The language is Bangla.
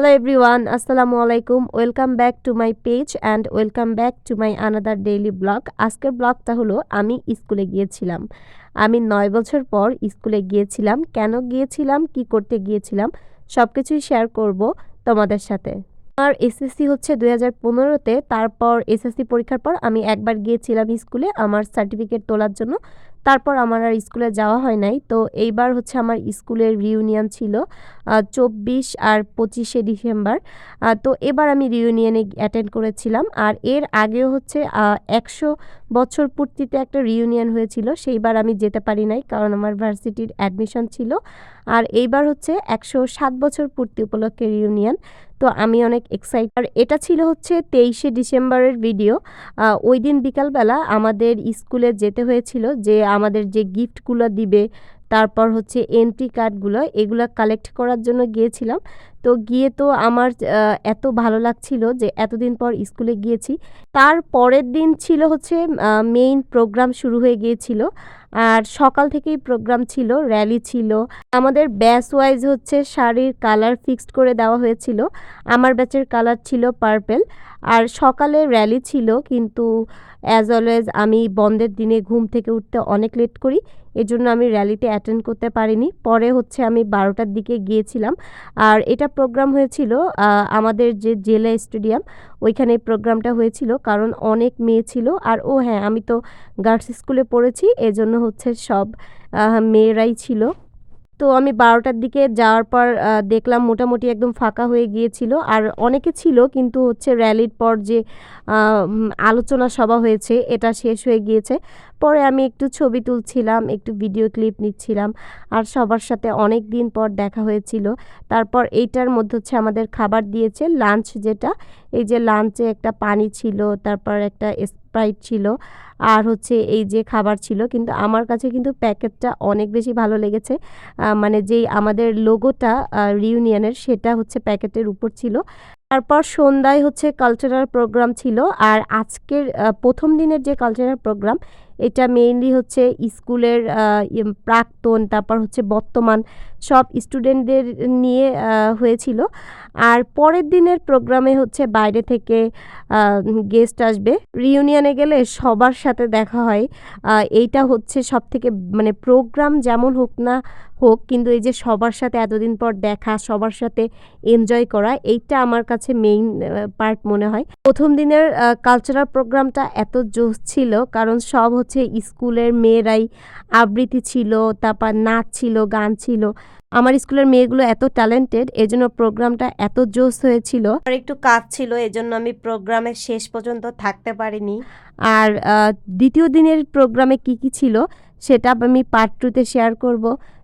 Hello everyone, Assalamu alaikum. Welcome back to my page and welcome back to my another daily blog. আজকের ব্লগটা হলো আমি স্কুলে গিয়েছিলাম। আমি নয় বছর পর স্কুলে গিয়েছিলাম। কেন গিয়েছিলাম? কি করতে গিয়েছিলাম? সব কিছুই শেয়ার করব তোমাদের সাথে। আমার এসএসসি হচ্ছে দুই হাজার পনেরোতে তারপর এসএসসি পরীক্ষার পর আমি একবার গিয়েছিলাম স্কুলে। আমার সার্টিফিকেট তোলার জন্য তারপর আমার আর স্কুলে যাওয়া হয় নাই। তো এইবার হচ্ছে আমার স্কুলের রিউনিয়ন ছিল চব্বিশ আর পঁচিশে ডিসেম্বর। তো এবার আমি রিউনিয়নে অ্যাটেন্ড করেছিলাম। আর এর আগেও হচ্ছে একশো বছর পূর্তিতে একটা রিউনিয়ন হয়েছিল। সেইবার আমি যেতে পারি নাই কারণ আমার ভার্সিটির অ্যাডমিশন ছিল। আর এইবার হচ্ছে একশো সাত বছর পূর্তি উপলক্ষে রিউনিয়ন তো আমি অনেক এক্সাইট আর এটা ছিল হচ্ছে তেইশে ডিসেম্বরের ভিডিও ওই দিন বিকালবেলা আমাদের স্কুলে যেতে হয়েছিল যে আমাদের যে গিফটগুলো দিবে তারপর হচ্ছে এন্ট্রি কার্ডগুলো এগুলো কালেক্ট করার জন্য গিয়েছিলাম। তো গিয়ে তো আমার এত ভালো লাগছিল যে এতদিন পর স্কুলে গিয়েছি। তার পরের দিন ছিল হচ্ছে মেইন প্রোগ্রাম শুরু হয়ে গিয়েছিল। আর সকাল থেকেই প্রোগ্রাম ছিল র্যালি ছিল। আমাদের ব্যাচ ওয়াইজ হচ্ছে শাড়ির কালার ফিক্সড করে দেওয়া হয়েছিল। আমার ব্যাচের কালার ছিল পার্পেল আর সকালে র্যালি ছিল, কিন্তু অ্যাজ অলওয়েজ আমি বন্ধের দিনে ঘুম থেকে উঠতে অনেক লেট করি, এজন্য আমি র্যালিতে অ্যাটেন্ড করতে পারিনি। পরে হচ্ছে আমি বারোটার দিকে গিয়েছিলাম, আর এটা প্রোগ্রাম হয়েছিল আমাদের যে জেলা স্টেডিয়াম ওইখানে প্রোগ্রামটা হয়েছিল, কারণ অনেক মেয়ে ছিল, আর ও হ্যাঁ আমি তো গার্লস স্কুলে পড়েছি, এজন্য হচ্ছে সব মেয়েরাই ছিল। তো আমি বারোটার দিকে যাওয়ার পর দেখলাম মোটামুটি একদম ফাঁকা হয়ে গিয়েছিল। আর অনেকে ছিল, কিন্তু হচ্ছে র্যালির পর যে আলোচনা সভা হয়েছে, এটা শেষ হয়ে গিয়েছে। পরে আমি একটু ছবি তুলছিলাম, একটু ভিডিও ক্লিপ নিচ্ছিলাম। আর সবার সাথে অনেক দিন পর দেখা হয়েছিল। তারপর এইটার মধ্যে হচ্ছে আমাদের খাবার দিয়েছে লাঞ্চ যেটা। এই যে লাঞ্চে একটা পানি ছিল, তারপর একটা স্প্রাইট ছিল। আর হচ্ছে এই যে খাবার ছিল, কিন্তু আমার কাছে কিন্তু প্যাকেটটা অনেক বেশি ভালো লেগেছে। মানে যেই আমাদের লোগোটা রিউনিয়নের সেটা হচ্ছে প্যাকেটের উপর ছিল। তারপর সন্ধ্যায় হচ্ছে কালচারাল প্রোগ্রাম ছিল। আর আজকের প্রথম দিনের যে কালচারাল প্রোগ্রাম এটা মেইনলি হচ্ছে স্কুলের প্রাক্তন, তারপর হচ্ছে বর্তমান সব স্টুডেন্টদের নিয়ে হয়েছিল। আর পরের দিনের প্রোগ্রামে হচ্ছে বাইরে থেকে গেস্ট আসবে। রিউনিয়নে গেলে সবার সাথে দেখা হয়। এইটা হচ্ছে সব থেকে মানে প্রোগ্রাম যেমন হোক না হোক কিন্তু এই যে সবার সাথে এতদিন পর দেখা সবার সাথে এনজয় করা এইটা আমার কাছে মেইন পার্ট মনে হয়। প্রথম দিনের কালচারাল প্রোগ্রামটা এত জোশ ছিল কারণ সব হচ্ছে স্কুলের মেয়েরাই আবৃত্তি ছিল তারপর নাচ ছিল গান ছিল। আমার স্কুলের মেয়েগুলো এত ট্যালেন্টেড এজন্য প্রোগ্রামটা এত জোস হয়েছিল। আর একটু কাজ ছিল এজন্য আমি প্রোগ্রামের শেষ পর্যন্ত থাকতে পারিনি। আর দ্বিতীয় দিনের প্রোগ্রামে কি কি ছিল সেটা আমি পার্ট টুতে শেয়ার করব।